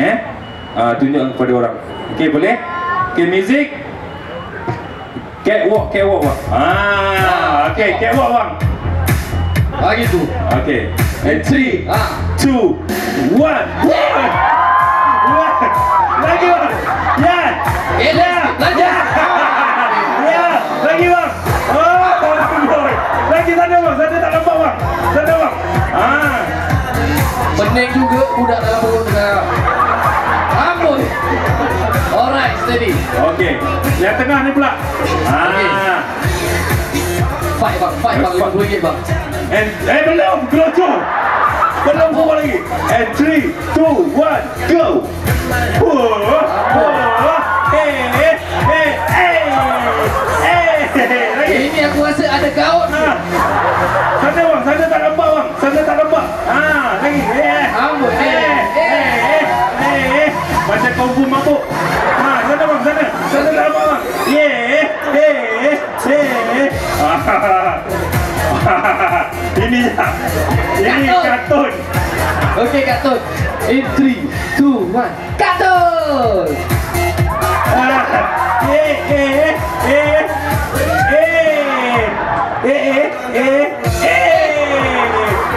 Eh? Ah, tunjuk kepada orang. Okey, boleh? Okey, music. Catwalk, catwalk bang. Ah, okey, catwalk bang. Ah gitu. Okey. And three, Ah. two, one. One. One. Lagi bang. Ya. Eh, Ya. lagi. Ya. Ya. Lagi bang. Oh, Okey. Yang tengah ni pula. Okey. Ah. Fight bang, fight bang, RM50 bang. And eh belum, kelucu. Belum semua lagi. And three, two, one, go. Ini kartun. Okey, Kak Tun. In 3, 2, 1. Kak Tun! Ah. Eh, eh, eh, eh, eh, eh, eh, eh.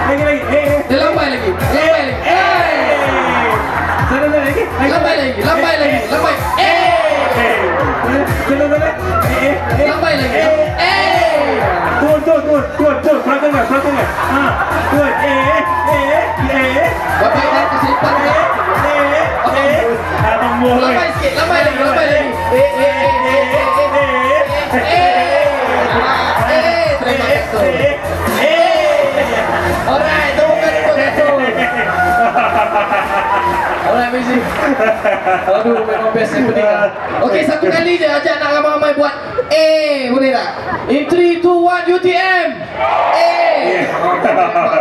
Lagi lagi. Eh, eh. Lambai lagi. Lambai lagi. Eh! Sana sana lagi. Lambai lagi. Lambai lagi. Lambai. Eh! Sana sana. Eh, eh, eh. Lambai lagi. Turun. Eh, eh, eh, eh. Bapak dah keselipan Eh, eh, eh. Abang boy. Lambai sikit. Lambai lagi. Lambai lagi. Eh, eh, eh, eh, eh, eh. Eh! Eh! Terima Kak Tun. Alright, temukan untuk Kak Tun. Alright, music. Aduh, memang best yang penting lah. Okey, satu kali je ajak nak ramai-ramai buat Eh, boleh tak? In 3, 2, 1, UTM! Eh!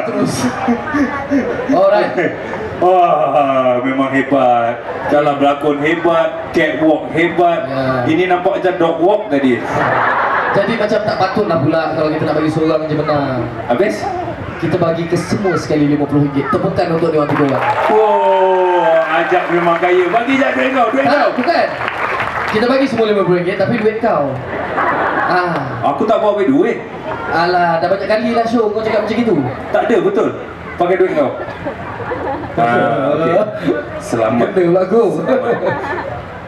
Terus. Alright. Wah, memang hebat. Dalam berlakon hebat, catwalk hebat. Ya. Ini nampak macam dog walk tadi. Jadi macam tak patut lah pula kalau kita nak bagi seorang je menang. Habis? Kita bagi ke semua sekali RM50. Tepukan untuk dia orang tiga orang. Oh, ajak memang kaya. Bagi je duit kau, duit kau. Tak, bukan. Kita bagi semua RM50 tapi duit kau. Ah, Aku tak bawa duit. alah, dah banyak kali lah show kau cakap macam itu. Tak ada, betul. Pakai duit kau. Ah, okey. Selamat. Kena bagus.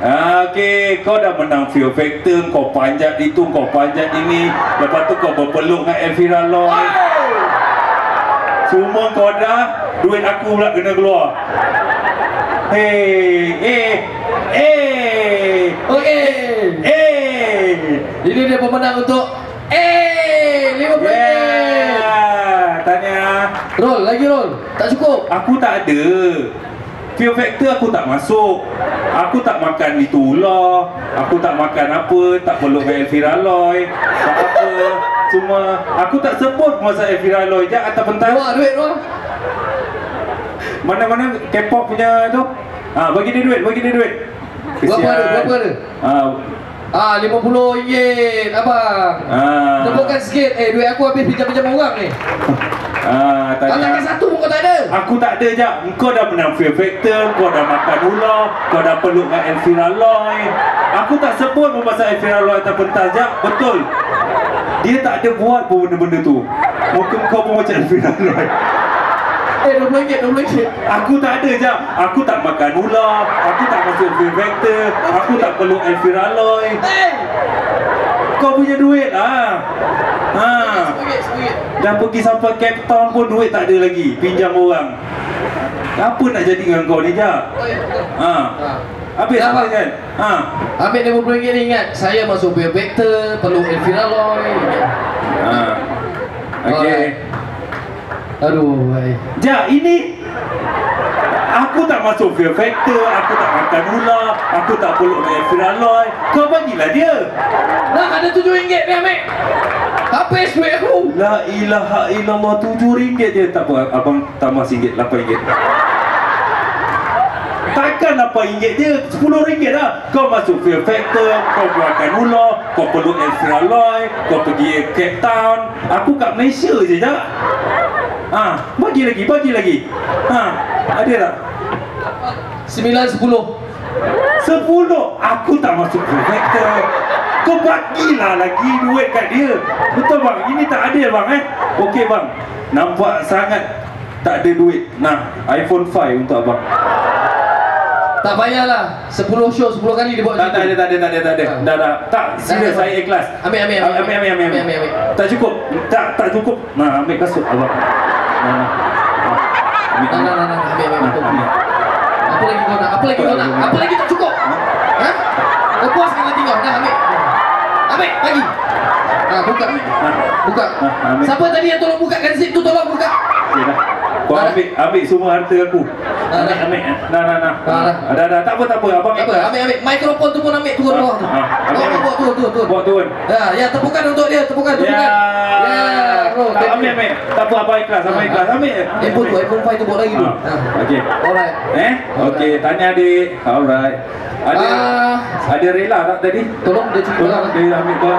Ah, Okey, kau dah menang Fear Factor, kau panjat itu, kau panjat ini. Lepas tu kau berpeluk dengan Elvira Lloyd. Semua kau dah, duit aku pula kena keluar. Hei, eh, eh, Okey. eh. Ini dia pemenang untuk Eh, RM50. Yeah, tanya. Roll, lagi roll. Tak cukup. Aku tak ada. Fear Factor aku tak masuk. Aku tak makan itu ular. Aku tak makan apa. Tak peluk Elvira Loy. Tak apa. Semua. Aku tak sebut masa Elvira Loy. Jap atas pentas. Keluar duit keluar. Mana-mana K-pop punya tu. Ah, bagi dia duit. Bagi dia duit. Berapa ada? Berapa ada? Ah, Ah, RM50 abang. ah, Tepukkan sikit. Eh, duit aku habis pinjam-pinjam orang ni. ah, tanya. takkan satu pun kau tak ada. Aku tak ada je. Kau dah menang Fear Factor, kau dah makan ular, kau dah peluk dengan Elvira Loy. Aku tak sebut pun pasal Elvira Loy atas pentas je. Betul. Dia tak ada buat pun benda-benda tu. Muka kau pun macam Elvira Loy. Eh, RM20, RM20. Aku tak ada je. Aku tak makan ular, aku tak masuk Fear Factor, aku tak peluk Elvira Loy. Eh, Kau punya duit lah. Ha. RM10, RM10. Dah pergi sampai Cape Town pun duit tak ada lagi. Pinjam orang. Apa nak jadi dengan kau ni, betul. Ha. Ah. Habis Dah, apa kan? Ha. Ambil RM50 ni ingat Saya masuk Beer Vector Perlu Elvira Loy Ha. Okey. Aduh baik. Ja, ini Aku tak masuk Fear Factor, aku tak makan ular, aku tak peluk dengan Elvira Loy. Kau bagilah dia. Nah ada RM7 ni ambil Habis duit aku La ilaha illallah tujuh ringgit je Tak apa, abang tambah singgit, lapan ringgit Takkan lapan ringgit je, sepuluh ringgit lah Kau masuk Fear Factor, kau makan ular, kau peluk Elvira Loy, kau pergi Cape Town Aku kat Malaysia je, tak? Ha, bagi lagi, bagi lagi Ha, ada tak? Sembilan sepuluh. Sepuluh Aku tak masuk prefektor Kau bagilah lagi duit kat dia Betul bang Ini tak adil bang eh Okey bang Nampak sangat Tak ada duit Nah iPhone 5 untuk abang Tak payahlah. Sepuluh show sepuluh kali dia buat Tak, tak ada, tak ada, tak ada, tak ada. Ah. Dah, dah. Tak, serius, saya ikhlas. Ambil, ambil, ambil, ambil, ambil, ambil. Tak cukup. Tak, tak cukup. Nah, ambil kasut, abang. Ah, Nah, nah, nah, nah. Ambil, ambil, ambil. Apa lagi kau nak? Apa lagi kau nak? Apa lagi tak cukup? Ha? Kau puaskan hati kau. Dah ambil. Ambil, bagi. Ha, buka. Buka. Ah. Siapa tadi yang tolong bukakan zip tu tolong buka. Kau ambil, ambil semua harta aku. Ambil, ambil. Nah, nah, nah. Dah, dah. Ah, Dah, dah. Tak apa, tak apa. Abang Apa? Ambil, ambil. Mikrofon tu pun ambil turun Ah, bawah tu. ambil, Bawa, ambil. bawa, turun, turun, turun. Bawa turun. Ya, ya, tepukan untuk dia, tepukan, Ya. tepukan. Ya. Tak, ambil, ambil. Tak apa, abang ikhlas. Abang Ah, ikhlas. ah. Ambil. Handphone tu, handphone 5 tu bawa lagi tu. Ha. Okey. Alright. Eh? Okey, tanya adik. Alright. Ada ada rela tak tadi? Tolong dia Tolong lah. dia ambil kau